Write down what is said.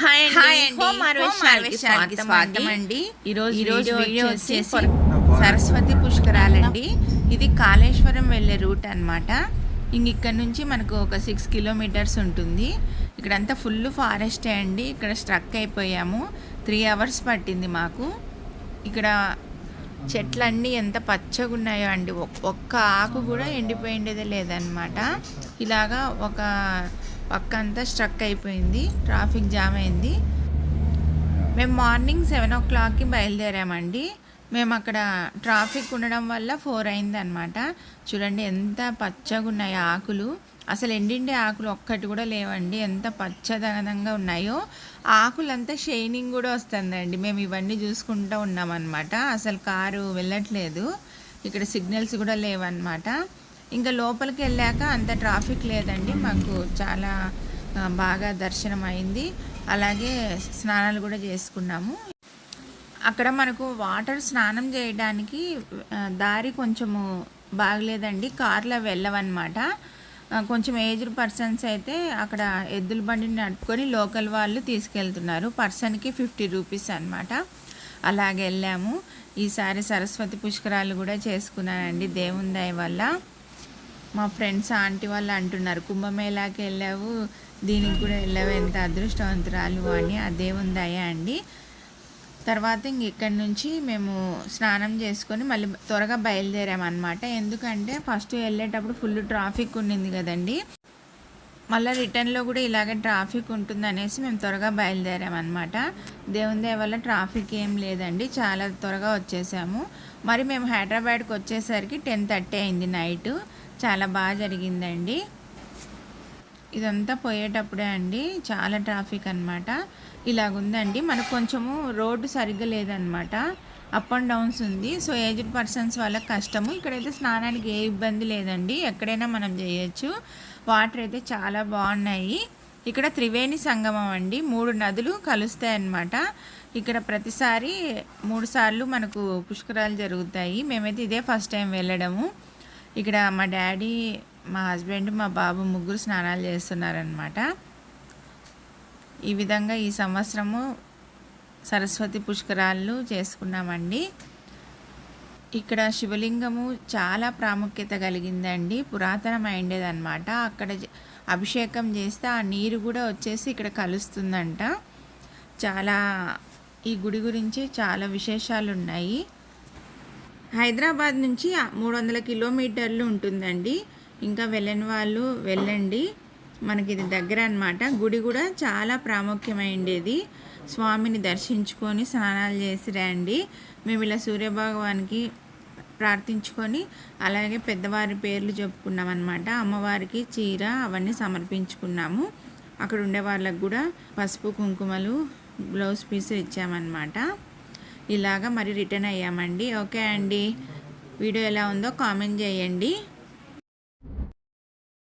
Hi అండి. అండి. స్వాగతం. ఈరోజు ఈరోజు వీడియో వీడియో వచ్చేసి సరస్వతి పుష్కరాలండి. ఇది కాళేశ్వరం వెళ్ళే రూట్ అన్నమాట. ఇంక ఇక్కడ నుంచి మనకు ఒక సిక్స్ కిలోమీటర్స్ ఉంటుంది. ఇక్కడంతా ఫుల్ ఫారెస్టే అండి. ఇక్కడ స్ట్రక్ అయిపోయాము. త్రీ అవర్స్ పట్టింది మాకు. ఇక్కడ చెట్లన్నీ ఎంత పచ్చగా ఉన్నాయో అండి. ఒక్- ఒక్క ఆకు కూడా ఎండిపోయిండేదే లేదనమాట ఇలాగా ఒక పక్క అంతా స్ట్రక్ అయిపోయింది ట్రాఫిక్ జామ్ అయింది. మేము మార్నింగ్ సెవెన్ ఓ క్లాక్కి బయలుదేరామండి. మేము అక్కడ ట్రాఫిక్ ఉండడం వల్ల ఫోర్ అయిందనమాట. చూడండి ఎంత పచ్చగా ఉన్నాయి ఆకులు. అసలు ఎండిండే ఆకులు ఒక్కటి కూడా లేవండి. ఎంత పచ్చదనంగా ఉన్నాయో. ఆకులంతా షైనింగ్ కూడా వస్తుందండి. మేము ఇవన్నీ చూసుకుంటూ ఉన్నామన్నమాట. అసలు కారు వెళ్ళట్లేదు. ఇక్కడ సిగ్నల్స్ కూడా లేవన్నమాట. ఇంకా లోపలికి వెళ్ళాక అంత ట్రాఫిక్ లేదండి. మాకు చాలా బాగా దర్శనం అయింది. అలాగే స్నానాలు కూడా చేసుకున్నాము. అక్కడ మనకు వాటర్ స్నానం చేయడానికి దారి కొంచెము బాగలేదండి. కార్లో వెళ్ళవన్నమాట. కొంచెం ఏజ్డ్ పర్సన్స్ అయితే అక్కడ ఎద్దుల బండిని నడుపుకొని లోకల్ వాళ్ళు తీసుకెళ్తున్నారు. పర్సన్కి ఫిఫ్టీ రూపీస్ అనమాట అలాగే వెళ్ళాము. ఈసారి సరస్వతి పుష్కరాలు కూడా చేసుకున్నానండి దేవుని దయ వల్ల. మా ఫ్రెండ్స్ ఆంటీ వాళ్ళు అంటున్నారు కుంభమేళాకి వెళ్ళావు దీనికి కూడా వెళ్ళావు ఎంత అదృష్టవంతురాలు అని. అదే ఉందాయా అండి. తర్వాత ఇంక ఇక్కడి నుంచి మేము స్నానం చేసుకొని మళ్ళీ త్వరగా బయలుదేరామన్నమాట. ఎందుకంటే ఫస్ట్ వెళ్ళేటప్పుడు ఫుల్ ట్రాఫిక్ ఉండింది కదండి. మళ్ళీ రిటర్న్లో కూడా ఇలాగే ట్రాఫిక్ ఉంటుంది అనేసి మేము త్వరగా బయలుదేరామన్నమాట. దేవుని దయ వల్ల ట్రాఫిక్ ఏం లేదండి. చాలా త్వరగా వచ్చేసాము. మరి మేము హైదరాబాద్కి వచ్చేసరికి టెన్ థర్టీ అయింది నైట్. చాలా బాగా జరిగిందండి. ఇదంతా పోయేటప్పుడే అండి చాలా ట్రాఫిక్ అనమాట ఇలాగుందండి మనకు కొంచెము రోడ్డు సరిగ్గా లేదనమాట అప్ అండ్ డౌన్స్ ఉంది. సో ఏజ్డ్ పర్సన్స్ వాళ్ళకి కష్టము. ఇక్కడైతే స్నానానికి ఏ ఇబ్బంది లేదండి. ఎక్కడైనా మనం చేయొచ్చు. వాటర్ అయితే చాలా బాగున్నాయి. ఇక్కడ త్రివేణి సంగమం అండి. మూడు నదులు కలుస్తాయి అన్నమాట. ఇక్కడ ప్రతిసారి మూడు సార్లు మనకు పుష్కరాలు జరుగుతాయి. మేమైతే ఇదే ఫస్ట్ టైం వెళ్ళడము. ఇక్కడ మా డాడీ మా హస్బెండ్ మా బాబు ముగ్గురు స్నానాలు చేస్తున్నారనమాట ఈ విధంగా ఈ సంవత్సరము సరస్వతి పుష్కరాలు చేసుకున్నామండి. ఇక్కడ శివలింగము చాలా ప్రాముఖ్యత కలిగిందండి. పురాతనమైండేదన్నమాట. అక్కడ అభిషేకం చేస్తే ఆ నీరు కూడా వచ్చేసి ఇక్కడ కలుస్తుందంట. చాలా ఈ గుడి గురించి చాలా విశేషాలు ఉన్నాయి హైదరాబాద్ నుంచి మూడు వందల కిలోమీటర్లు ఉంటుందండి. ఇంకా వెళ్ళని వాళ్ళు వెళ్ళండి. మనకి ఇది దగ్గర అన్నమాట. గుడి కూడా చాలా ప్రాముఖ్యమైండేది. స్వామిని దర్శించుకొని స్నానాలు చేసి రండి. మేము ఇలా సూర్యభగవానికి ప్రార్థించుకొని అలాగే పెద్దవారి పేర్లు చెప్పుకున్నాం అనమాట అమ్మవారికి చీర అవన్నీ సమర్పించుకున్నాము. అక్కడ ఉండే వాళ్ళకు కూడా పసుపు కుంకుమలు బ్లౌజ్ పీస్ ఇచ్చామన్నమాట. ఇలాగా మరి రిటర్న్ అయ్యామండి. ఓకే అండి. వీడియో ఎలా ఉందో కామెంట్ చేయండి.